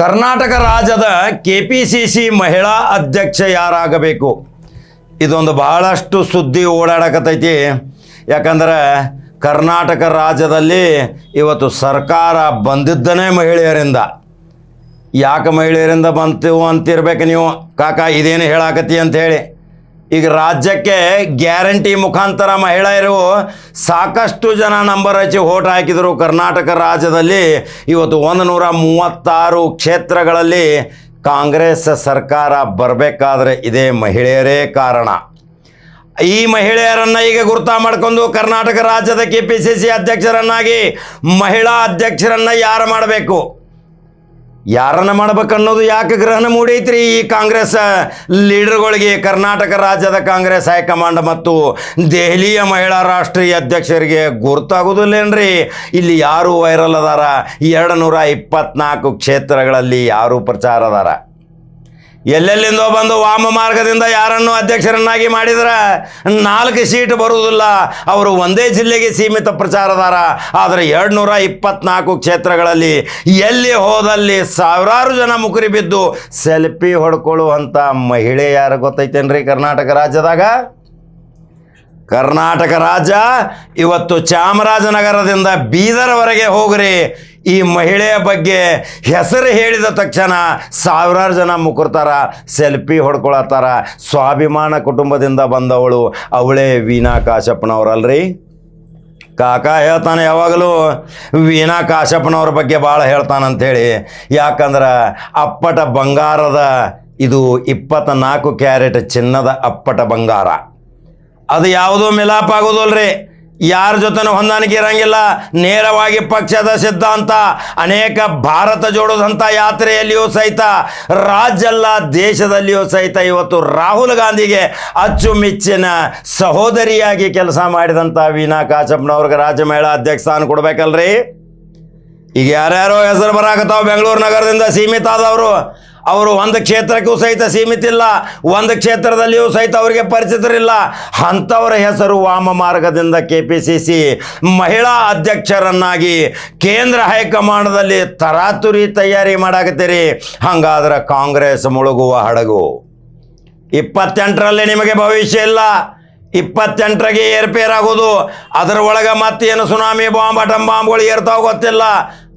ಕರ್ನಾಟಕ ರಾಜ್ಯದ K P C C ಮಹಿಳಾ ಅಧ್ಯಕ್ಷ ಯಾರಾಗಬೇಕು? ಇದೊಂದು ಬಹಳಷ್ಟು ಸುದ್ದಿ ಓಡಾಡಕತೈತಿ. ಯಾಕಂದ್ರೆ ಕರ್ನಾಟಕ ರಾಜ್ಯದಲ್ಲಿ ಇವತ್ತು ಸರ್ಕಾರ ಬಂದಿದ್ದನೇ ಮಹಿಳೆಯರಿಂದ. ಯಾಕೆ ಮಹಿಳೆಯರಿಂದ ಬಂತು ಅಂತಿರ್ಬೇಕು ನೀವು? ಕಾಕ, ಇದೇನು ಹೇಳಾಕತ್ತಿ ಅಂತ ಹೇಳಿ. ಈಗ ರಾಜ್ಯಕ್ಕೆ ಗ್ಯಾರಂಟಿ ಮುಖಾಂತರ ಮಹಿಳೆಯರು ಸಾಕಷ್ಟು ಜನ ನಂಬರ್ ಹಚ್ಚಿ ಓಟ್ ಹಾಕಿದರು. ಕರ್ನಾಟಕ ರಾಜ್ಯದಲ್ಲಿ ಇವತ್ತು ಒಂದು ನೂರ ಮೂವತ್ತಾರು ಕ್ಷೇತ್ರಗಳಲ್ಲಿ ಕಾಂಗ್ರೆಸ್ ಸರ್ಕಾರ ಬರಬೇಕಾದ್ರೆ ಇದೇ ಮಹಿಳೆಯರೇ ಕಾರಣ. ಈ ಮಹಿಳೆಯರನ್ನು ಈಗ ಗುರುತ ಮಾಡ್ಕೊಂಡು ಕರ್ನಾಟಕ ರಾಜ್ಯದ ಕೆ ಪಿ ಸಿ ಸಿ ಅಧ್ಯಕ್ಷರನ್ನಾಗಿ ಮಹಿಳಾ ಅಧ್ಯಕ್ಷರನ್ನು ಯಾರು ಮಾಡಬೇಕು? ಯಾರನ್ನ ಮಾಡ್ಬೇಕನ್ನೋದು ಯಾಕೆ ಗ್ರಹಣ ಮೂಡೈತ್ರಿ ಈ ಕಾಂಗ್ರೆಸ್? ಲೀಡರ್ಗಳಿಗೆ ಕರ್ನಾಟಕ ರಾಜ್ಯದ ಕಾಂಗ್ರೆಸ್ ಹೈಕಮಾಂಡ್ ಮತ್ತು ದೆಹಲಿಯ ಮಹಿಳಾ ರಾಷ್ಟ್ರೀಯ ಅಧ್ಯಕ್ಷರಿಗೆ ಗುರುತಾಗೋದಿಲ್ಲೇನ್ರಿ? ಇಲ್ಲಿ ಯಾರು ವೈರಲ್ ಅದಾರ? ಎರಡು ನೂರ ಕ್ಷೇತ್ರಗಳಲ್ಲಿ ಯಾರು ಪ್ರಚಾರ ಅದಾರ? ಎಲ್ಲೆಲ್ಲಿಂದೋ ಬಂದು ವಾಮ ಮಾರ್ಗದಿಂದ ಯಾರನ್ನು ಅಧ್ಯಕ್ಷರನ್ನಾಗಿ ಮಾಡಿದ್ರೆ ನಾಲ್ಕು ಸೀಟ್ ಬರುವುದಿಲ್ಲ. ಅವರು ಒಂದೇ ಜಿಲ್ಲೆಗೆ ಸೀಮಿತ ಪ್ರಚಾರದಾರ. ಆದರೆ ಎರಡು ನೂರ ಇಪ್ಪತ್ನಾಲ್ಕು ಕ್ಷೇತ್ರಗಳಲ್ಲಿ ಎಲ್ಲಿ ಹೋದಲ್ಲಿ ಸಾವಿರಾರು ಜನ ಮುಕುರಿ ಬಿದ್ದು ಸೆಲ್ಫಿ ಹೊಡ್ಕೊಳ್ಳುವಂಥ ಮಹಿಳೆ ಯಾರು ಗೊತ್ತೈತೇನ್ರಿ ಕರ್ನಾಟಕ ರಾಜ್ಯದಾಗ? ಕರ್ನಾಟಕ ರಾಜ್ಯ, ಇವತ್ತು ಚಾಮರಾಜನಗರದಿಂದ ಬೀದರ್ವರೆಗೆ ಹೋಗ್ರಿ. ಈ ಮಹಿಳೆಯ ಬಗ್ಗೆ ಹೆಸರು ಹೇಳಿದ ತಕ್ಷಣ ಸಾವಿರಾರು ಜನ ಮುಕುರ್ತಾರ, ಸೆಲ್ಫಿ ಹೊಡ್ಕೊಳತ್ತಾರ. ಸ್ವಾಭಿಮಾನ ಕುಟುಂಬದಿಂದ ಬಂದವಳು ಅವಳೇ ವೀಣಾ ಕಾಶಪ್ಪನವ್ರಲ್ರಿ? ಕಾಕ ಹೇಳ್ತಾನೆ ಯಾವಾಗಲೂ, ವೀಣಾ ಕಾಶಪ್ಪನವ್ರ ಬಗ್ಗೆ ಭಾಳ ಹೇಳ್ತಾನಂಥೇಳಿ ಯಾಕಂದ್ರೆ ಅಪ್ಪಟ ಬಂಗಾರದ, ಇದು ಇಪ್ಪತ್ನಾಲ್ಕು ಕ್ಯಾರೆಟ್ ಚಿನ್ನದ ಅಪ್ಪಟ ಬಂಗಾರ. ಅದು ಯಾವುದೂ ಮಿಲಾಪ್ ಆಗೋದಿಲ್ರಿ. ಯಾರ ಜೊತೆನೂ ಹೊಂದಾಣಿಕೆ ಇರಂಗಿಲ್ಲ. ನೇರವಾಗಿ ಪಕ್ಷದ ಸಿದ್ಧಾಂತ, ಅನೇಕ ಭಾರತ ಜೋಡೋದಂಥ ಯಾತ್ರೆಯಲ್ಲಿಯೂ ಸಹಿತ, ರಾಜ್ಯಲ್ಲ ದೇಶದಲ್ಲಿಯೂ ಸಹಿತ ಇವತ್ತು ರಾಹುಲ್ ಗಾಂಧಿಗೆ ಅಚ್ಚುಮೆಚ್ಚಿನ ಸಹೋದರಿಯಾಗಿ ಕೆಲಸ ಮಾಡಿದಂಥ ವೀನಾ ಕಾಶಪ್ಪನವ್ರಿಗೆ ರಾಜ್ಯ ಮಹಿಳಾ ಅಧ್ಯಕ್ಷ ಸ್ಥಾನ ಕೊಡ್ಬೇಕಲ್ರಿ? ಈಗ ಯಾರ್ಯಾರೋ ಹೆಸರು ಬರಾಕತ್ತಾವ ಬೆಂಗಳೂರು ನಗರದಿಂದ ಸೀಮಿತ ಆದವರು ಅವರು ಒಂದು ಕ್ಷೇತ್ರಕ್ಕೂ ಸಹಿತ ಸೀಮಿತ ಇಲ್ಲ ಒಂದು ಕ್ಷೇತ್ರದಲ್ಲಿಯೂ ಸಹಿತ ಅವರಿಗೆ ಪರಿಚಿತರಿಲ್ಲ. ಅಂಥವರ ಹೆಸರು ವಾಮ ಮಾರ್ಗದಿಂದ ಕೆ ಮಹಿಳಾ ಅಧ್ಯಕ್ಷರನ್ನಾಗಿ ಕೇಂದ್ರ ಹೈಕಮಾಂಡದಲ್ಲಿ ತರಾತುರಿ ತಯಾರಿ ಮಾಡಾಕತ್ತೀರಿ. ಹಂಗಾದ್ರೆ ಕಾಂಗ್ರೆಸ್ ಮುಳುಗುವ ಹಡಗು. ಇಪ್ಪತ್ತೆಂಟರಲ್ಲಿ ನಿಮಗೆ ಭವಿಷ್ಯ ಇಲ್ಲ. ಇಪ್ಪತ್ತೆಂಟರಿಗೆ ಏರ್ಪೇರಾಗೋದು. ಅದರ ಒಳಗೆ ಮತ್ತೇನು ಸುನಾಮಿ ಬಾಂಬ್, ಅಟಮ್ ಬಾಂಬ್ಗಳು ಏರ್ತಾವ ಗೊತ್ತಿಲ್ಲ.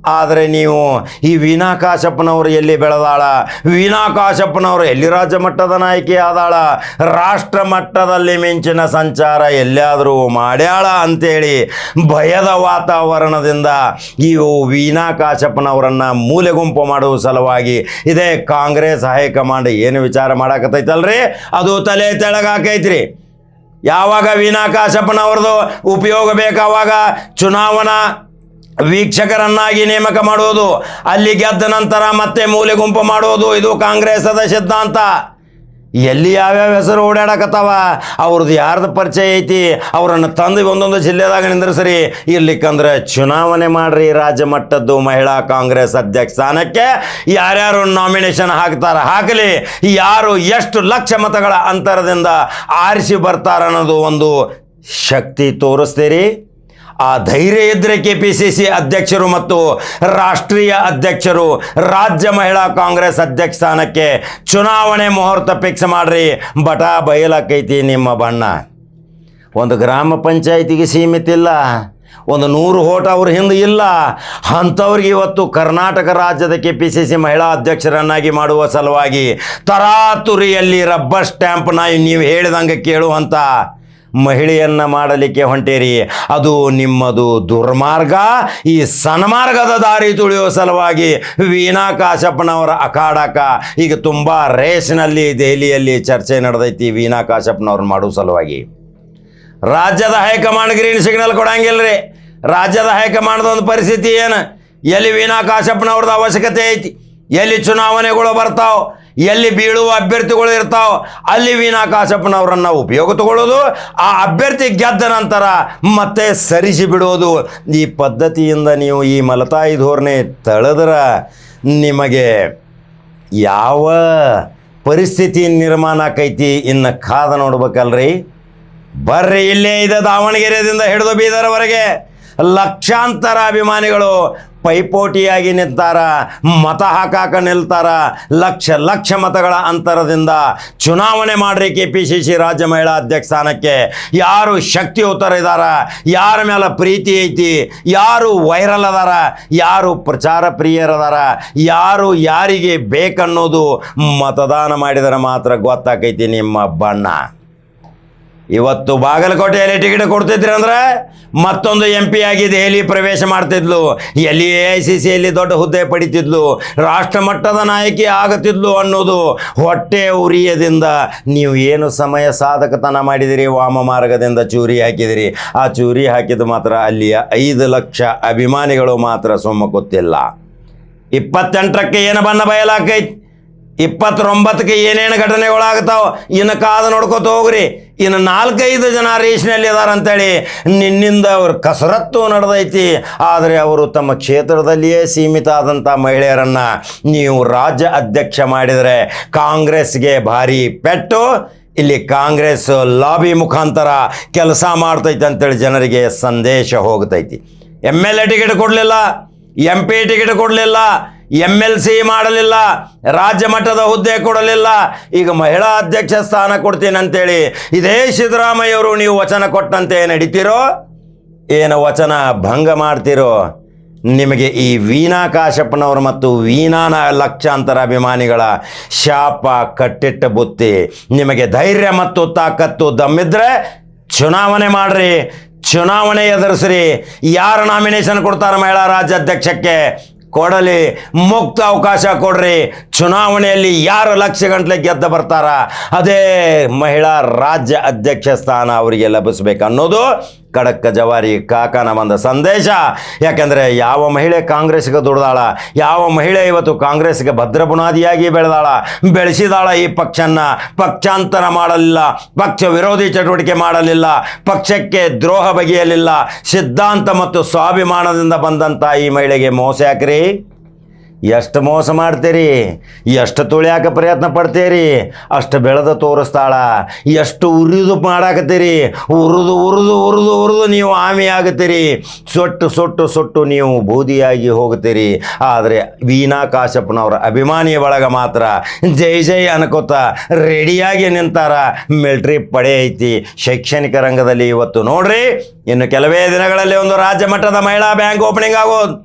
ಆದರೆ ನೀವು ಈ ವೀಣಾ ಕಾಶಪ್ಪನವರು ಎಲ್ಲಿ ಬೆಳೆದಾಳ? ವೀಣಾ ಕಾಶಪ್ಪನವರು ಎಲ್ಲಿ ರಾಜ್ಯ ಮಟ್ಟದ ನಾಯಕಿ ಆದಾಳ? ರಾಷ್ಟ್ರ ಮಟ್ಟದಲ್ಲಿ ಮಿಂಚಿನ ಸಂಚಾರ ಎಲ್ಲಾದರೂ ಮಾಡ್ಯಾಳ ಅಂತೇಳಿ ಭಯದ ವಾತಾವರಣದಿಂದ ಈ ವೀಣಾ ಕಾಶಪ್ಪನವರನ್ನು ಮೂಲೆ ಗುಂಪು ಮಾಡುವ ಸಲುವಾಗಿ ಇದೇ ಕಾಂಗ್ರೆಸ್ ಹೈಕಮಾಂಡ್ ಏನು ವಿಚಾರ ಮಾಡಾಕತ್ತೈತಲ್ರಿ? ಅದು ತಲೆ ತೆಳಗಾಕೈತ್ರಿ ಯಾವಾಗ ವೀಣಾ ಕಾಶಪ್ಪನವ್ರದ್ದು ಉಪಯೋಗ ಬೇಕಾವಾಗ ಚುನಾವಣಾ ವೀಕ್ಷಕರನ್ನಾಗಿ ನೇಮಕ ಮಾಡುವುದು. ಅಲ್ಲಿ ಗೆದ್ದ ನಂತರ ಮತ್ತೆ ಮೂಲೆ ಗುಂಪು ಮಾಡುವುದು. ಇದು ಕಾಂಗ್ರೆಸದ ಸಿದ್ಧಾಂತ. ಎಲ್ಲಿ ಯಾವ್ಯಾವ ಹೆಸರು ಓಡಾಡಕತ್ತವ? ಅವ್ರದ್ದು ಯಾರ್ದು ಪರಿಚಯ ಐತಿ? ಅವರನ್ನು ತಂದು ಒಂದೊಂದು ಜಿಲ್ಲೆದಾಗ ನಿಂದ್ರಸರಿ. ಇರ್ಲಿಕ್ಕಂದ್ರೆ ಚುನಾವಣೆ ಮಾಡ್ರಿ ರಾಜ್ಯ ಮಟ್ಟದ್ದು ಮಹಿಳಾ ಕಾಂಗ್ರೆಸ್ ಅಧ್ಯಕ್ಷ ಸ್ಥಾನಕ್ಕೆ. ಯಾರ್ಯಾರು ನಾಮಿನೇಷನ್ ಹಾಕ್ತಾರ ಹಾಕಲಿ. ಯಾರು ಎಷ್ಟು ಲಕ್ಷ ಮತಗಳ ಅಂತರದಿಂದ ಆರಿಸಿ ಬರ್ತಾರ ಅನ್ನೋದು ಒಂದು ಶಕ್ತಿ ತೋರಿಸ್ತೀರಿ. ಆ ಧೈರ್ಯ ಇದ್ರೆ ಕೆ ಪಿ ಸಿ ಸಿ ಅಧ್ಯಕ್ಷರು ಮತ್ತು ರಾಷ್ಟ್ರೀಯ ಅಧ್ಯಕ್ಷರು ರಾಜ್ಯ ಮಹಿಳಾ ಕಾಂಗ್ರೆಸ್ ಅಧ್ಯಕ್ಷ ಸ್ಥಾನಕ್ಕೆ ಚುನಾವಣೆ ಮುಹೂರ್ತ ಫಿಕ್ಸ್ ಮಾಡ್ರಿ. ಬಟ ಬಯಲಾಕೈತಿ ನಿಮ್ಮ ಬಣ್ಣ. ಒಂದು ಗ್ರಾಮ ಪಂಚಾಯಿತಿಗೆ ಸೀಮಿತ ಇಲ್ಲ. ಒಂದು ನೂರು ಓಟ ಅವ್ರ ಹಿಂದೆ ಇಲ್ಲ. ಅಂಥವ್ರಿಗೆ ಇವತ್ತು ಕರ್ನಾಟಕ ರಾಜ್ಯದ ಕೆ ಪಿ ಸಿ ಸಿ ಮಹಿಳಾ ಅಧ್ಯಕ್ಷರನ್ನಾಗಿ ಮಾಡುವ ಸಲುವಾಗಿ ತರಾತುರಿಯಲ್ಲಿ ರಬ್ಬರ್ ಸ್ಟ್ಯಾಂಪ್ನ ನೀವು ಹೇಳಿದಂಗೆ ಕೇಳುವಂಥ ಮಹಿಳೆಯನ್ನ ಮಾಡಲಿಕ್ಕೆ ಹೊಂಟೇರಿ. ಅದು ನಿಮ್ಮದು ದುರ್ಮಾರ್ಗ. ಈ ಸನ್ಮಾರ್ಗದ ದಾರಿ ತುಳಿಯುವ ಸಲುವಾಗಿ ವೀಣಾ ಕಾಶಪ್ಪನವರ ಅಖಾಡಕ ಈಗ ತುಂಬ ರೇಸ್ನಲ್ಲಿ ದೆಹಲಿಯಲ್ಲಿ ಚರ್ಚೆ ನಡೆದೈತಿ ವೀಣಾ ಕಾಶಪ್ಪನವ್ರನ್ನ ಮಾಡುವ ಸಲುವಾಗಿ. ರಾಜ್ಯದ ಹೈಕಮಾಂಡ್ ಗ್ರೀನ್ ಸಿಗ್ನಲ್ ಕೊಡಂಗಿಲ್ರಿ. ರಾಜ್ಯದ ಹೈಕಮಾಂಡ್ದ ಒಂದು ಪರಿಸ್ಥಿತಿ ಏನು? ಎಲ್ಲಿ ವೀಣಾ ಕಾಶಪ್ಪನವ್ರದ್ದು ಅವಶ್ಯಕತೆ ಐತಿ? ಎಲ್ಲಿ ಚುನಾವಣೆಗಳು ಬರ್ತಾವ? ಎಲ್ಲಿ ಬೀಳುವ ಅಭ್ಯರ್ಥಿಗಳು ಇರ್ತಾವ ಅಲ್ಲಿ ವೀಣಾ ಕಾಶಪ್ಪನವರನ್ನ ಉಪಯೋಗ ತಗೊಳ್ಳೋದು, ಆ ಅಭ್ಯರ್ಥಿ ಗೆದ್ದ ನಂತರ ಮತ್ತೆ ಸರಿಸಿ ಬಿಡೋದು. ಈ ಪದ್ಧತಿಯಿಂದ ನೀವು ಈ ಮಲತಾಯಿ ಧೋರಣೆ ತಳೆದ್ರ ನಿಮಗೆ ಯಾವ ಪರಿಸ್ಥಿತಿ ನಿರ್ಮಾಣ ಆಕೈತಿ ಇನ್ನು ಕಾದ ನೋಡ್ಬೇಕಲ್ರಿ? ಬರ್ರಿ, ಇಲ್ಲೇ ಇದೆ ದಾವಣಗೆರೆಯಿಂದ ಹಿಡಿದು ಬೀದರವರೆಗೆ ಲಕ್ಷಾಂತರ ಅಭಿಮಾನಿಗಳು ಪೈಪೋಟಿಯಾಗಿ ನಿಂತಾರ, ಮತ ಹಾಕಾಕ ನಿಲ್ತಾರ, ಲಕ್ಷ ಲಕ್ಷ ಮತಗಳ ಅಂತರದಿಂದ ಚುನಾವಣೆ ಮಾಡ್ರಿ ಕೆ ಪಿ ಸಿ ಸಿ ರಾಜ್ಯ ಮಹಿಳಾ ಅಧ್ಯಕ್ಷ ಸ್ಥಾನಕ್ಕೆ. ಯಾರು ಶಕ್ತಿಯುತರ ಇದಾರ, ಯಾರ ಮೇಲೆ ಪ್ರೀತಿ ಐತಿ, ಯಾರು ವೈರಲ್ ಅದಾರ, ಯಾರು ಪ್ರಚಾರ ಪ್ರಿಯರದಾರ ಯಾರು ಯಾರಿಗೆ ಬೇಕನ್ನೋದು ಮತದಾನ ಮಾಡಿದರೆ ಮಾತ್ರ ಗೊತ್ತಾಕೈತಿ ನಿಮ್ಮ ಬಣ್ಣ. ಇವತ್ತು ಬಾಗಲಕೋಟೆಯಲ್ಲಿ ಟಿಕೆಟ್ ಕೊಡ್ತಿದ್ರಿ ಅಂದ್ರೆ ಮತ್ತೊಂದು ಎಂ ಪಿ ಆಗಿ ದೆಹಲಿ ಪ್ರವೇಶ ಮಾಡ್ತಿದ್ಲು. ಎಲ್ಲಿ ಎ ಐ ಸಿ ಸಿಯಲ್ಲಿ ದೊಡ್ಡ ಹುದ್ದೆ ಪಡಿತಿದ್ಲು. ರಾಷ್ಟ್ರ ಮಟ್ಟದ ನಾಯಕಿ ಆಗುತ್ತಿದ್ಲು ಅನ್ನೋದು ಹೊಟ್ಟೆ ಉರಿಯದಿಂದ ನೀವು ಏನು ಸಮಯ ಸಾಧಕತನ ಮಾಡಿದಿರಿ, ವಾಮ ಮಾರ್ಗದಿಂದ ಚೂರಿ ಹಾಕಿದಿರಿ? ಆ ಚೂರಿ ಹಾಕಿದ ಮಾತ್ರ ಅಲ್ಲಿಯ ಐದು ಲಕ್ಷ ಅಭಿಮಾನಿಗಳು ಮಾತ್ರ ಸುಮ್ಮಕುತ್ತಿಲ್ಲ ಇಪ್ಪತ್ತೆಂಟರಕ್ಕೆ ಏನು ಬಣ್ಣ ಬಯಲಾಕೈತಿ? ಇಪ್ಪತ್ತೊಂಬತ್ತಕ್ಕೆ ಏನೇನು ಘಟನೆಗಳಾಗ್ತಾವ, ಇನ್ನು ಕಾದು ನೋಡ್ಕೋತ ಹೋಗ್ರಿ. ಇನ್ನು ನಾಲ್ಕೈದು ಜನ ರೇಷ್ನಲ್ಲಿ ಇದಾರಂತೇಳಿ ನಿನ್ನಿಂದ ಅವ್ರ ಕಸರತ್ತು ನಡೆದೈತಿ. ಆದರೆ ಅವರು ತಮ್ಮ ಕ್ಷೇತ್ರದಲ್ಲಿಯೇ ಸೀಮಿತ ಆದಂಥ ಮಹಿಳೆಯರನ್ನು ನೀವು ರಾಜ್ಯ ಅಧ್ಯಕ್ಷ ಮಾಡಿದರೆ ಕಾಂಗ್ರೆಸ್ಗೆ ಭಾರಿ ಪೆಟ್ಟು. ಇಲ್ಲಿ ಕಾಂಗ್ರೆಸ್ ಲಾಬಿ ಮುಖಾಂತರ ಕೆಲಸ ಮಾಡ್ತೈತೆ ಅಂತೇಳಿ ಜನರಿಗೆ ಸಂದೇಶ ಹೋಗ್ತೈತಿ. ಎಂ ಎಲ್ ಎ ಟಿಕೆಟ್ ಕೊಡಲಿಲ್ಲ, ಎಂ ಪಿ ಟಿಕೆಟ್ ಕೊಡಲಿಲ್ಲ ಎಂ ಎಲ್ ಸಿ ಮಾಡಲಿಲ್ಲ, ರಾಜ್ಯ ಮಟ್ಟದ ಹುದ್ದೆ ಕೊಡಲಿಲ್ಲ. ಈಗ ಮಹಿಳಾ ಅಧ್ಯಕ್ಷ ಸ್ಥಾನ ಕೊಡ್ತೀನಿ ಅಂತೇಳಿ ಇದೇ ಸಿದ್ದರಾಮಯ್ಯವರು ನೀವು ವಚನ ಕೊಟ್ಟಂತೆ ನಡೀತಿರೋ ಏನು ವಚನ ಭಂಗ ಮಾಡ್ತಿರೋ, ನಿಮಗೆ ಈ ವೀಣಾ ಕಾಶಪ್ಪನವರು ಮತ್ತು ವೀಣಾನ ಲಕ್ಷಾಂತರ ಅಭಿಮಾನಿಗಳ ಶಾಪ, ಕಟ್ಟಿಟ್ಟ ಬುತ್ತಿ, ನಿಮಗೆ ಧೈರ್ಯ ಮತ್ತು ತಾಕತ್ತು ದಮ್ಮಿದ್ರೆ ಚುನಾವಣೆ ಮಾಡ್ರಿ, ಚುನಾವಣೆ ಎದುರಿಸ್ರಿ. ಯಾರು ನಾಮಿನೇಷನ್ ಕೊಡ್ತಾರೆ ಮಹಿಳಾ ರಾಜ್ಯಾಧ್ಯಕ್ಷಕ್ಕೆ? ಕೊಡಲಿ, ಮುಕ್ತ ಅವಕಾಶ ಕೊಡ್ರಿ. ಚುನಾವಣೆಯಲ್ಲಿ ಯಾರು ಲಕ್ಷ ಗಂಟಲೆ ಗೆದ್ದ ಬರ್ತಾರ? ಅದೇ ಮಹಿಳಾ ರಾಜ್ಯ ಅಧ್ಯಕ್ಷ ಸ್ಥಾನ ಅವರಿಗೆ ಲಭಿಸಬೇಕು ಅನ್ನೋದು ಖಡಕ್ ಜವಾರಿ ಕಾಕನ ಬಂದ ಸಂದೇಶ. ಯಾಕೆಂದರೆ ಯಾವ ಮಹಿಳೆ ಕಾಂಗ್ರೆಸ್ಗೆ ದುಡ್ದಾಳ, ಯಾವ ಮಹಿಳೆ ಇವತ್ತು ಕಾಂಗ್ರೆಸ್ಗೆ ಭದ್ರ ಬುನಾದಿಯಾಗಿ ಬೆಳೆದಾಳ, ಬೆಳೆಸಿದಾಳ ಈ ಪಕ್ಷನ್ನ ಪಕ್ಷಾಂತರ ಮಾಡಲಿಲ್ಲ, ಪಕ್ಷ ವಿರೋಧಿ ಚಟುವಟಿಕೆ ಮಾಡಲಿಲ್ಲ, ಪಕ್ಷಕ್ಕೆ ದ್ರೋಹ ಬಗೆಯಲಿಲ್ಲ, ಸಿದ್ಧಾಂತ ಮತ್ತು ಸ್ವಾಭಿಮಾನದಿಂದ ಬಂದಂಥ ಈ ಮಹಿಳೆಗೆ ಮೋಸ ಯಾಕ್ರಿ? ಎಷ್ಟು ಮೋಸ ಮಾಡ್ತೀರಿ? ಎಷ್ಟು ತುಳಿಯಾಕ ಪ್ರಯತ್ನ ಪಡ್ತೀರಿ? ಅಷ್ಟು ಬೆಳೆದ ತೋರಿಸ್ತಾಳ. ಎಷ್ಟು ಉರಿದು ಮಾಡಾಕತ್ತೀರಿ? ಉರಿದು ಉರಿದು ಉರಿದು ಉರಿದು ನೀವು ಆಮೆ ಆಗುತ್ತೀರಿ. ಸೊಟ್ಟು ಸೊಟ್ಟು ಸೊಟ್ಟು ನೀವು ಬೂದಿಯಾಗಿ ಹೋಗುತ್ತೀರಿ. ಆದರೆ ವೀಣಾ ಕಾಶಪ್ಪನವರ ಅಭಿಮಾನಿ ಬಳಗ ಮಾತ್ರ ಜೈ ಜೈ ಅನ್ಕೋತ ರೆಡಿಯಾಗಿ ನಿಂತಾರ. ಮಿಲ್ಟ್ರಿ ಪಡೆ ಐತಿ. ಶೈಕ್ಷಣಿಕ ರಂಗದಲ್ಲಿ ಇವತ್ತು ನೋಡ್ರಿ, ಇನ್ನು ಕೆಲವೇ ದಿನಗಳಲ್ಲಿ ಒಂದು ರಾಜ್ಯ ಮಟ್ಟದ ಮಹಿಳಾ ಬ್ಯಾಂಕ್ ಓಪನಿಂಗ್ ಆಗೋದು.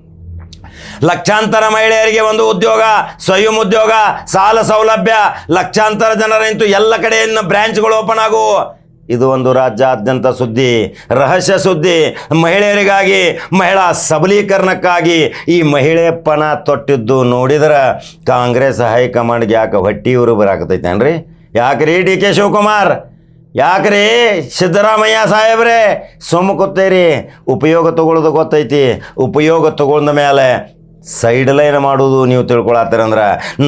ಲಕ್ಷಾಂತರ ಮಹಿಳೆಯರಿಗೆ ಒಂದು ಉದ್ಯೋಗ, ಸ್ವಯಂ ಉದ್ಯೋಗ, ಸಾಲ ಸೌಲಭ್ಯ, ಲಕ್ಷಾಂತರ ಜನರಂತೂ ಎಲ್ಲ ಕಡೆಯಿಂದ ಬ್ರಾಂಚ್ಗಳು ಓಪನ್ ಆಗುವು ಇದು ಒಂದು ರಾಜ್ಯಾದ್ಯಂತ ಸುದ್ದಿ, ರಹಸ್ಯ ಸುದ್ದಿ. ಮಹಿಳೆಯರಿಗಾಗಿ, ಮಹಿಳಾ ಸಬಲೀಕರಣಕ್ಕಾಗಿ ಈ ಮಹಿಳೆ ಪಣ ತೊಟ್ಟಿದ್ದು ನೋಡಿದ್ರೆ ಕಾಂಗ್ರೆಸ್ ಹೈಕಮಾಂಡ್ಗೆ ಯಾಕೆ ಹೊಟ್ಟಿ ಇವರು ಬರಾಕತೈತೇನ್ರಿ ಯಾಕ್ರಿ ಡಿ ಕೆ ಶಿವಕುಮಾರ್? ಯಾಕ್ರಿ ಸಿದ್ದರಾಮಯ್ಯ ಸಾಹೇಬ್ರೆ? ಸುಮ್ಮ ಕೂತೇರಿ. ಉಪಯೋಗ ತಗೊಳ್ಳೋದು ಗೊತ್ತೈತಿ. ಉಪಯೋಗ ತಗೊಂಡ ಮೇಲೆ ಸೈಡ್ ಲೈನ್ ಮಾಡೋದು ನೀವು ತಿಳ್ಕೊಳತ್ತೀರಂದ್ರೆ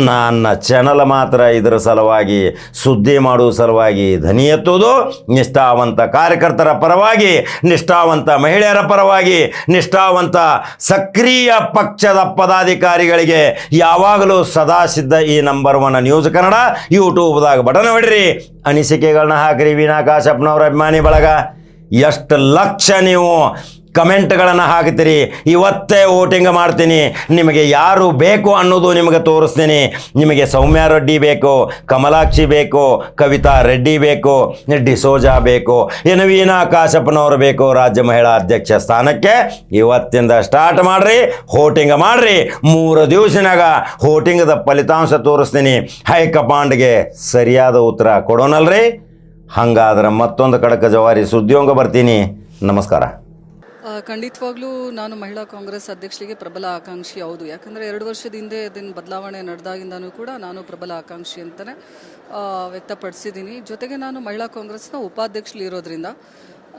ನನ್ನ ಚಾನಲ್ ಮಾತ್ರ ಇದರ ಸಲುವಾಗಿ, ಸುದ್ದಿ ಮಾಡುವ ಸಲುವಾಗಿ ಧ್ವನಿ ಎತ್ತುವುದು ನಿಷ್ಠಾವಂತ ಕಾರ್ಯಕರ್ತರ ಪರವಾಗಿ, ನಿಷ್ಠಾವಂತ ಮಹಿಳೆಯರ ಪರವಾಗಿ, ನಿಷ್ಠಾವಂತ ಸಕ್ರಿಯ ಪಕ್ಷದ ಪದಾಧಿಕಾರಿಗಳಿಗೆ ಯಾವಾಗಲೂ ಸದಾ ಸಿದ್ಧ ಈ ನಂಬರ್ ಒನ್ ನ್ಯೂಸ್ ಕನ್ನಡ ಯೂಟ್ಯೂಬ್ದಾಗ ಬಟನ್ ಹೊಡಿರಿ ಅನಿಸಿಕೆಗಳನ್ನ ಹಾಕ್ರಿ ವೀಣಾ ಕಾಶಪ್ಪನವ್ರ ಅಭಿಮಾನಿ ಬಳಗ. ಎಷ್ಟು ಲಕ್ಷ ನೀವು ಕಮೆಂಟ್ಗಳನ್ನು ಹಾಕ್ತೀರಿ ಇವತ್ತೇ ವೋಟಿಂಗ್ ಮಾಡ್ತೀನಿ. ನಿಮಗೆ ಯಾರು ಬೇಕು ಅನ್ನೋದು ನಿಮಗೆ ತೋರಿಸ್ತೀನಿ. ನಿಮಗೆ ಸೌಮ್ಯ ರೆಡ್ಡಿ ಬೇಕು, ಕಮಲಾಕ್ಷಿ ಬೇಕು, ಕವಿತಾ ರೆಡ್ಡಿ ಬೇಕು ಡಿಸೋಜಾ ಬೇಕು, ಎನವೀನ ಕಾಶಪ್ಪನವರು ಬೇಕು, ರಾಜ್ಯ ಮಹಿಳಾ ಅಧ್ಯಕ್ಷ ಸ್ಥಾನಕ್ಕೆ ಇವತ್ತಿಂದ ಸ್ಟಾರ್ಟ್ ಮಾಡಿರಿ ಹೋಟಿಂಗ್ ಮಾಡಿರಿ. ಮೂರು ದಿವಸನಾಗ ಹೋಟಿಂಗದ ಫಲಿತಾಂಶ ತೋರಿಸ್ತೀನಿ. ಹೈಕಮಾಂಡ್ಗೆ ಸರಿಯಾದ ಉತ್ತರ ಕೊಡೋನಲ್ರಿ? ಹಂಗಾದ್ರೆ ಮತ್ತೊಂದು ಕಡಕ ಜವಾರಿ ಸುದ್ದಿಯೊಂಗ ಬರ್ತೀನಿ. ನಮಸ್ಕಾರ. ಖಂಡಿತವಾಗ್ಲೂ ನಾನು ಮಹಿಳಾ ಕಾಂಗ್ರೆಸ್ ಅಧ್ಯಕ್ಷರಿಗೆ ಪ್ರಬಲ ಆಕಾಂಕ್ಷಿ ಹೌದು. ಯಾಕಂದರೆ ಎರಡು ವರ್ಷದ ಹಿಂದೆ ಅದನ್ನು ಬದಲಾವಣೆ ನಡೆದಾಗಿಂದನೂ ಕೂಡ ನಾನು ಪ್ರಬಲ ಆಕಾಂಕ್ಷಿ ಅಂತಲೇ ವ್ಯಕ್ತಪಡಿಸಿದ್ದೀನಿ. ಜೊತೆಗೆ ನಾನು ಮಹಿಳಾ ಕಾಂಗ್ರೆಸ್ನ ಉಪಾಧ್ಯಕ್ಷಲಿರೋದ್ರಿಂದ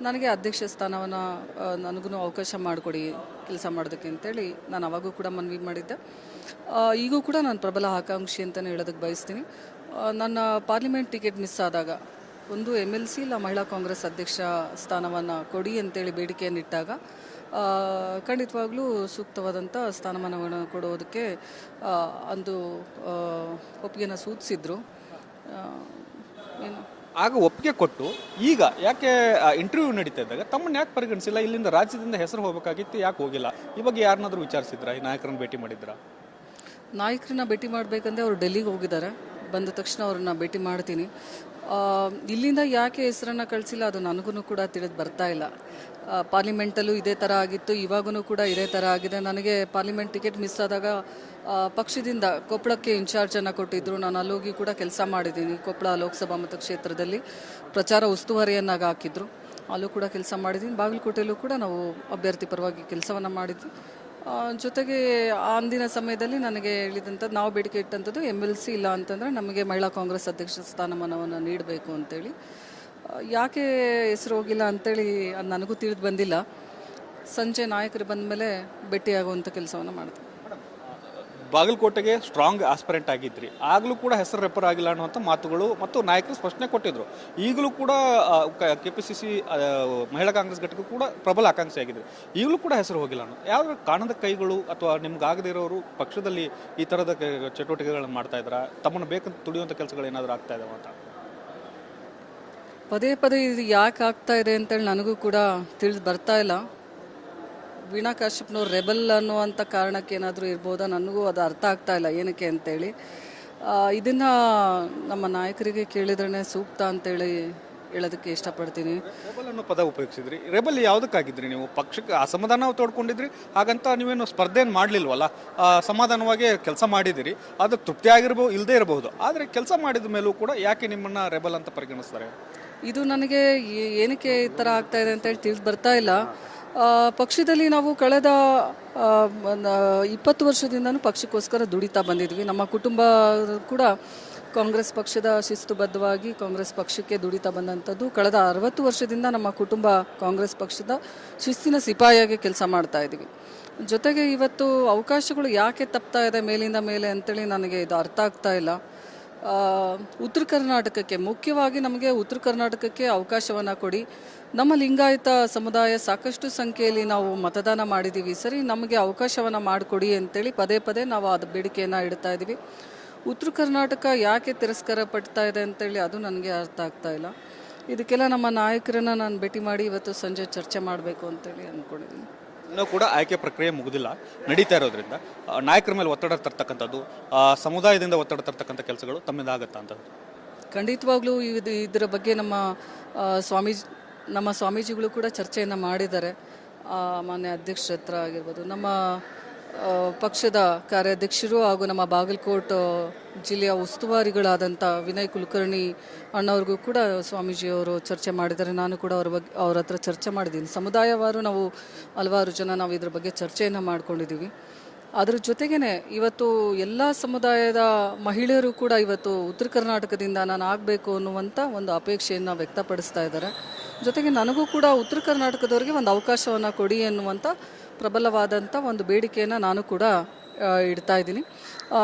ನನಗೆ ಅಧ್ಯಕ್ಷ ಸ್ಥಾನವನ್ನು ನನಗೂ ಅವಕಾಶ ಮಾಡಿಕೊಡಿ ಕೆಲಸ ಮಾಡೋದಕ್ಕೆ ಅಂತೇಳಿ ನಾನು ಅವಾಗೂ ಕೂಡ ಮನವಿ ಮಾಡಿದ್ದೆ. ಈಗೂ ಕೂಡ ನಾನು ಪ್ರಬಲ ಆಕಾಂಕ್ಷಿ ಅಂತಲೇ ಹೇಳೋದಕ್ಕೆ ಬಯಸ್ತೀನಿ. ನನ್ನ ಪಾರ್ಲಿಮೆಂಟ್ ಟಿಕೆಟ್ ಮಿಸ್ ಆದಾಗ ಒಂದು ಎಂ ಎಲ್ ಸಿ ಇಲ್ಲ ಮಹಿಳಾ ಕಾಂಗ್ರೆಸ್ ಅಧ್ಯಕ್ಷ ಸ್ಥಾನವನ್ನು ಕೊಡಿ ಅಂತೇಳಿ ಬೇಡಿಕೆಯನ್ನಿಟ್ಟಾಗ ಖಂಡಿತವಾಗ್ಲೂ ಸೂಕ್ತವಾದಂಥ ಸ್ಥಾನಮಾನವನ್ನು ಕೊಡೋದಕ್ಕೆ ಅಂದು ಒಂದು ಒಪ್ಪಿಗೆನ ಸೂಚಿಸಿದ್ರು. ಏನು? ಆಗ ಒಪ್ಪಿಗೆ ಕೊಟ್ಟು ಈಗ ಯಾಕೆ ಇಂಟರ್ವ್ಯೂ ನಡೀತಾ ಇದ್ದಾಗ ತಮ್ಮನ್ನ ಯಾಕೆ ಪರಿಗಣಿಸಿಲ್ಲ? ಇಲ್ಲಿಂದ ರಾಜ್ಯದಿಂದ ಹೆಸರು ಹೋಗಬೇಕಾಗಿತ್ತು ಯಾಕೆ ಹೋಗಿಲ್ಲ? ಈ ಬಗ್ಗೆ ವಿಚಾರಿಸಿದ್ರ? ವಿಚಾರಿಸಿದ್ರಾ ಈ ನಾಯಕರನ್ನು ಭೇಟಿ ಮಾಡಿದ್ರ? ನಾಯಕರನ್ನ ಭೇಟಿ ಮಾಡಬೇಕಂದ್ರೆ ಅವರು ಡೆಲ್ಲಿಗೆ ಹೋಗಿದ್ದಾರೆ. ಬಂದ ತಕ್ಷಣ ಅವ್ರನ್ನ ಭೇಟಿ ಮಾಡ್ತೀನಿ. ಇಲ್ಲಿಂದ ಯಾಕೆ ಹೆಸರನ್ನು ಕಳಿಸಿಲ್ಲ? ಅದು ನನಗೂ ಕೂಡ ತಿಳಿದು ಬರ್ತಾ ಇಲ್ಲ. ಪಾರ್ಲಿಮೆಂಟಲ್ಲೂ ಇದೇ ಥರ ಆಗಿತ್ತು. ಇವಾಗೂ ಕೂಡ ಇದೇ ಥರ ಆಗಿದೆ. ನನಗೆ ಪಾರ್ಲಿಮೆಂಟ್ ಟಿಕೆಟ್ ಮಿಸ್ ಆದಾಗ ಪಕ್ಷದಿಂದ ಕೊಪ್ಪಳಕ್ಕೆ ಇನ್ಚಾರ್ಜನ್ನು ಕೊಟ್ಟಿದ್ದರು ನಾನು ಅಲ್ಲೋಗಿ ಕೂಡ ಕೆಲಸ ಮಾಡಿದ್ದೀನಿ ಕೊಪ್ಪಳ ಲೋಕಸಭಾ ಮತಕ್ಷೇತ್ರದಲ್ಲಿ ಪ್ರಚಾರ ಉಸ್ತುವಾರಿಯನ್ನಾಗಿ ಹಾಕಿದ್ರು. ಅಲ್ಲೂ ಕೂಡ ಕೆಲಸ ಮಾಡಿದ್ದೀನಿ ಬಾಗಲಕೋಟೆಯಲ್ಲೂ ಕೂಡ ನಾವು ಅಭ್ಯರ್ಥಿ ಪರವಾಗಿ ಕೆಲಸವನ್ನು ಮಾಡಿದ್ವಿ. ಜೊತೆಗೆ ಅಂದಿನ ಸಮಯದಲ್ಲಿ ನನಗೆ ಹೇಳಿದಂಥದ್ದು, ನಾವು ಬೇಡಿಕೆ ಇಟ್ಟಂಥದ್ದು ಎಂ ಎಲ್ ಸಿ ಇಲ್ಲ ಅಂತಂದರೆ ನಮಗೆ ಮಹಿಳಾ ಕಾಂಗ್ರೆಸ್ ಅಧ್ಯಕ್ಷ ಸ್ಥಾನಮಾನವನ್ನು ನೀಡಬೇಕು ಅಂತೇಳಿ. ಯಾಕೆ ಹೆಸರು ಹೋಗಿಲ್ಲ ಅಂತೇಳಿ ಅದು ನನಗೂ ತಿಳಿದು ಬಂದಿಲ್ಲ. ಸಂಜೆ ನಾಯಕರು ಬಂದ ಮೇಲೆ ಭೇಟಿಯಾಗುವಂಥ ಕೆಲಸವನ್ನು ಮಾಡ್ತೀನಿ. ಬಾಗಲಕೋಟೆಗೆ ಸ್ಟ್ರಾಂಗ್ ಆಸ್ಪರೆಂಟ್ ಆಗಿದ್ರಿ. ಆಗಲೂ ಕೂಡ ಹೆಸರು ರೆಫರ್ ಆಗಿಲ್ಲ ಅನ್ನುವಂಥ ಮಾತುಗಳು ಮತ್ತು ನಾಯಕರು ಸ್ಪಷ್ಟನೆ ಕೊಟ್ಟಿದ್ರು. ಈಗಲೂ ಕೂಡ ಕೆ ಪಿ ಸಿ ಸಿ ಮಹಿಳಾ ಕಾಂಗ್ರೆಸ್ ಘಟಕ ಕೂಡ ಪ್ರಬಲ ಆಕಾಂಕ್ಷಿ ಆಗಿದ್ರು. ಈಗಲೂ ಕೂಡ ಹೆಸರು ಹೋಗಿಲ್ಲ ಯಾವ ಕಾಣದ ಕೈಗಳು ಅಥವಾ ನಿಮ್ಗೆ ಆಗದೇ ಇರೋರು ಪಕ್ಷದಲ್ಲಿ ಈ ಥರದ ಚಟುವಟಿಕೆಗಳನ್ನು ಮಾಡ್ತಾ ಇದ್ರ? ತಮ್ಮನ್ನು ಬೇಕಂತ ತುಳಿಯುವಂಥ ಕೆಲಸಗಳು ಏನಾದರೂ ಆಗ್ತಾ ಇದಾವೆ ಅಂತ? ಪದೇ ಪದೇ ಇದು ಯಾಕೆ ಆಗ್ತಾ ಇದೆ ಅಂತೇಳಿ ನನಗೂ ಕೂಡ ತಿಳಿದು ಬರ್ತಾ ಇಲ್ಲ. ವೀಣಾ ಕಾಶ್ಯಪ್ನವ್ರು ರೆಬಲ್ ಅನ್ನುವಂಥ ಕಾರಣಕ್ಕೆ ಏನಾದರೂ ಇರ್ಬೋದಾ? ನನಗೂ ಅದು ಅರ್ಥ ಆಗ್ತಾ ಇಲ್ಲ. ಏನಕ್ಕೆ ಅಂತೇಳಿ. ಇದನ್ನು ನಮ್ಮ ನಾಯಕರಿಗೆ ಕೇಳಿದ್ರೇ ಸೂಕ್ತ ಅಂತೇಳಿ ಹೇಳೋದಕ್ಕೆ ಇಷ್ಟಪಡ್ತೀನಿ. ರೆಬಲ್ ಅನ್ನೋ ಪದ ಉಪಯೋಗಿಸಿದ್ರಿ. ರೆಬಲ್ ಯಾವುದಕ್ಕಾಗಿದ್ರಿ ನೀವು? ಪಕ್ಷಕ್ಕೆ ಅಸಮಾಧಾನ ತೋಡ್ಕೊಂಡಿದ್ರಿ? ಹಾಗಂತ ನೀವೇನು ಸ್ಪರ್ಧೆಯನ್ನು ಮಾಡಲಿಲ್ವಲ್ಲ? ಸಮಾಧಾನವಾಗಿ ಕೆಲಸ ಮಾಡಿದಿರಿ ಅದು ತೃಪ್ತಿ ಆಗಿರ್ಬೋದು ಇಲ್ಲದೇ ಇರಬಹುದು. ಆದರೆ ಕೆಲಸ ಮಾಡಿದ ಮೇಲೂ ಕೂಡ ಯಾಕೆ ನಿಮ್ಮನ್ನು ರೆಬಲ್ ಅಂತ ಪರಿಗಣಿಸ್ತಾರೆ? ಇದು ನನಗೆ ಏನಕ್ಕೆ ಈ ಥರ ಆಗ್ತಾ ಇದೆ ಅಂತೇಳಿ ತಿಳಿದು ಬರ್ತಾ ಇಲ್ಲ. ಪಕ್ಷದಲ್ಲಿ ನಾವು ಕಳೆದ ಇಪ್ಪತ್ತು ವರ್ಷದಿಂದನೂ ಪಕ್ಷಕ್ಕೋಸ್ಕರ ದುಡಿತಾ ಬಂದಿದ್ವಿ. ನಮ್ಮ ಕುಟುಂಬ ಕೂಡ ಕಾಂಗ್ರೆಸ್ ಪಕ್ಷದ ಶಿಸ್ತುಬದ್ಧವಾಗಿ ಕಾಂಗ್ರೆಸ್ ಪಕ್ಷಕ್ಕೆ ದುಡಿತಾ ಬಂದಂಥದ್ದು. ಕಳೆದ ಅರವತ್ತು ವರ್ಷದಿಂದ ನಮ್ಮ ಕುಟುಂಬ ಕಾಂಗ್ರೆಸ್ ಪಕ್ಷದ ಶಿಸ್ತಿನ ಸಿಪಾಯಿಯಾಗಿ ಕೆಲಸ ಮಾಡ್ತಾ ಇದ್ದೀವಿ. ಜೊತೆಗೆ ಇವತ್ತು ಅವಕಾಶಗಳು ಯಾಕೆ ತಪ್ತಾ ಇದೆ ಮೇಲಿಂದ ಮೇಲೆ ಅಂತೇಳಿ ನನಗೆ ಇದು ಅರ್ಥ ಆಗ್ತಾ ಇಲ್ಲ. ಉತ್ತರ ಕರ್ನಾಟಕಕ್ಕೆ ಮುಖ್ಯವಾಗಿ ನಮಗೆ ಉತ್ತರ ಕರ್ನಾಟಕಕ್ಕೆ ಅವಕಾಶವನ್ನು ಕೊಡಿ. ನಮ್ಮ ಲಿಂಗಾಯತ ಸಮುದಾಯ ಸಾಕಷ್ಟು ಸಂಖ್ಯೆಯಲ್ಲಿ ನಾವು ಮತದಾನ ಮಾಡಿದ್ದೀವಿ. ಸರಿ ನಮಗೆ ಅವಕಾಶವನ್ನು ಮಾಡಿಕೊಡಿ ಅಂತೇಳಿ ಪದೇ ಪದೇ ನಾವು ಅದು ಬೇಡಿಕೆಯನ್ನು ಇಡ್ತಾ ಇದ್ದೀವಿ. ಉತ್ತರ ಕರ್ನಾಟಕ ಯಾಕೆ ತಿರಸ್ಕಾರ ಪಡ್ತಾ ಇದೆ ಅಂತೇಳಿ ಅದು ನನಗೆ ಅರ್ಥ ಆಗ್ತಾ ಇಲ್ಲ. ಇದಕ್ಕೆಲ್ಲ ನಮ್ಮ ನಾಯಕರನ್ನ ನಾನು ಭೇಟಿ ಮಾಡಿ ಇವತ್ತು ಸಂಜೆ ಚರ್ಚೆ ಮಾಡಬೇಕು ಅಂತೇಳಿ ಅಂದ್ಕೊಂಡಿದ್ದೀನಿ ಇನ್ನೂ ಕೂಡ ಆಯ್ಕೆ ಪ್ರಕ್ರಿಯೆ ಮುಗಿದಿಲ್ಲ. ನಡೀತಾ ಇರೋದ್ರಿಂದ ನಾಯಕರ ಮೇಲೆ ಒತ್ತಡ ತರ್ತಕ್ಕಂಥದ್ದು ಸಮುದಾಯದಿಂದ ಒತ್ತಡ ತರ್ತಕ್ಕಂಥ ಕೆಲಸಗಳು ತಮ್ಮಿಂದ ಆಗತ್ತಾ ಅಂತ? ಖಂಡಿತವಾಗ್ಲೂ ಇದು ಇದರ ಬಗ್ಗೆ ನಮ್ಮ ಸ್ವಾಮೀಜಿ ನಮ್ಮ ಸ್ವಾಮೀಜಿಗಳು ಕೂಡ ಚರ್ಚೆಯನ್ನು ಮಾಡಿದ್ದಾರೆ. ಮಾನ್ಯ ಅಧ್ಯಕ್ಷರ ಹತ್ರ ಆಗಿರ್ಬೋದು. ನಮ್ಮ ಪಕ್ಷದ ಕಾರ್ಯಾಧ್ಯಕ್ಷರು ಹಾಗೂ ನಮ್ಮ ಬಾಗಲಕೋಟ್ ಜಿಲ್ಲೆಯ ಉಸ್ತುವಾರಿಗಳಾದಂಥ ವಿನಯ್ ಕುಲಕರ್ಣಿ ಅಣ್ಣವ್ರಿಗೂ ಕೂಡ ಸ್ವಾಮೀಜಿಯವರು ಚರ್ಚೆ ಮಾಡಿದ್ದಾರೆ. ನಾನು ಕೂಡ ಅವ್ರ ಬಗ್ಗೆ ಅವ್ರ ಹತ್ರ ಚರ್ಚೆ ಮಾಡಿದ್ದೀನಿ. ಸಮುದಾಯವಾರು ನಾವು ಹಲವಾರು ಜನ ನಾವು ಇದ್ರ ಬಗ್ಗೆ ಚರ್ಚೆಯನ್ನು ಮಾಡ್ಕೊಂಡಿದ್ದೀವಿ. ಅದ್ರ ಜೊತೆಗೇನೆ ಇವತ್ತು ಎಲ್ಲ ಸಮುದಾಯದ ಮಹಿಳೆಯರು ಕೂಡ ಇವತ್ತು ಉತ್ತರ ಕರ್ನಾಟಕದಿಂದ ನಾನು ಆಗಬೇಕು ಅನ್ನುವಂಥ ಒಂದು ಅಪೇಕ್ಷೆಯನ್ನು ವ್ಯಕ್ತಪಡಿಸ್ತಾ ಇದ್ದಾರೆ. ಜೊತೆಗೆ ನನಗೂ ಕೂಡ ಉತ್ತರ ಕರ್ನಾಟಕದವರಿಗೆ ಒಂದು ಅವಕಾಶವನ್ನು ಕೊಡಿ ಎನ್ನುವಂಥ ಪ್ರಬಲವಾದಂಥ ಒಂದು ಬೇಡಿಕೆಯನ್ನು ನಾನು ಕೂಡ ಇಡ್ತಾ ಇದ್ದೀನಿ.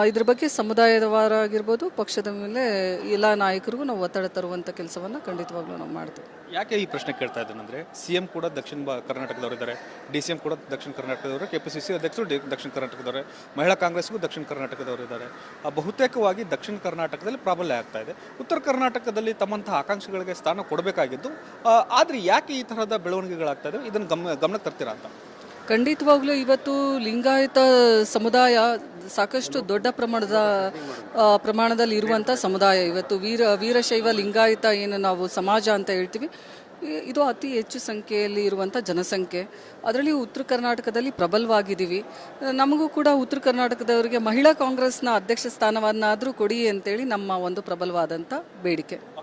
ಇದ್ರ ಬಗ್ಗೆ ಸಮುದಾಯದವರಾಗಿರ್ಬೋದು, ಪಕ್ಷದ ಮೇಲೆ ಎಲ್ಲ ನಾಯಕರಿಗೂ ನಾವು ಒತ್ತಡ ತರುವಂಥ ಕೆಲಸವನ್ನು ಖಂಡಿತವಾಗ್ಲೂ ನಾವು ಮಾಡ್ತೀವಿ. ಯಾಕೆ ಈ ಪ್ರಶ್ನೆ ಕೇಳ್ತಾ ಇದ್ದೇನೆಂದ್ರೆ ಸಿ ಎಂ ಕೂಡ ದಕ್ಷಿಣ ಕರ್ನಾಟಕದವರು ಇದ್ದಾರೆ. ಡಿ ಸಿ ಕೂಡ ದಕ್ಷಿಣ ಕರ್ನಾಟಕದವರು ಕೆ ಪಿ ಸಿ ಸಿ ಅಧ್ಯಕ್ಷರು ದಕ್ಷಿಣ ಕರ್ನಾಟಕದವರು, ಮಹಿಳಾ ಕಾಂಗ್ರೆಸ್ಗೂ ದಕ್ಷಿಣ ಕರ್ನಾಟಕದವರು ಇದ್ದಾರೆ. ಬಹುತೇಕವಾಗಿ ದಕ್ಷಿಣ ಕರ್ನಾಟಕದಲ್ಲಿ ಪ್ರಾಬಲ್ಯ ಆಗ್ತಾ ಇದೆ. ಉತ್ತರ ಕರ್ನಾಟಕದಲ್ಲಿ ತಮ್ಮಂತಹ ಆಕಾಂಕ್ಷಿಗಳಿಗೆ ಸ್ಥಾನ ಕೊಡಬೇಕಾಗಿದ್ದು ಆದ್ರೆ ಯಾಕೆ ಈ ತರಹದ ಬೆಳವಣಿಗೆಗಳಾಗ್ತಾ ಇದೆ ಇದನ್ನು ಗಮನ ಗಮನಕ್ಕೆ ತರ್ತೀರಾ ಅಂತ? ಖಂಡಿತವಾಗ್ಲೂ ಇವತ್ತು ಲಿಂಗಾಯತ ಸಮುದಾಯ ಸಾಕಷ್ಟು ದೊಡ್ಡ ಪ್ರಮಾಣದ ಪ್ರಮಾಣದಲ್ಲಿ ಇರುವಂಥ ಸಮುದಾಯ. ಇವತ್ತು ವೀರ, ವೀರಶೈವ ಲಿಂಗಾಯತ ಏನು ನಾವು ಸಮಾಜ ಅಂತ ಹೇಳ್ತೀವಿ. ಇದು ಅತಿ ಹೆಚ್ಚು ಸಂಖ್ಯೆಯಲ್ಲಿ ಇರುವಂಥ ಜನಸಂಖ್ಯೆ. ಅದರಲ್ಲಿ ಉತ್ತರ ಕರ್ನಾಟಕದಲ್ಲಿ ಪ್ರಬಲವಾಗಿದ್ದೀವಿ. ನಮಗೂ ಕೂಡ ಉತ್ತರ ಕರ್ನಾಟಕದವರಿಗೆ ಮಹಿಳಾ ಕಾಂಗ್ರೆಸ್ನ ಅಧ್ಯಕ್ಷ ಸ್ಥಾನವನ್ನಾದರೂ ಕೊಡಿ ಅಂತೇಳಿ ನಮ್ಮ ಒಂದು ಪ್ರಬಲವಾದಂಥ ಬೇಡಿಕೆ.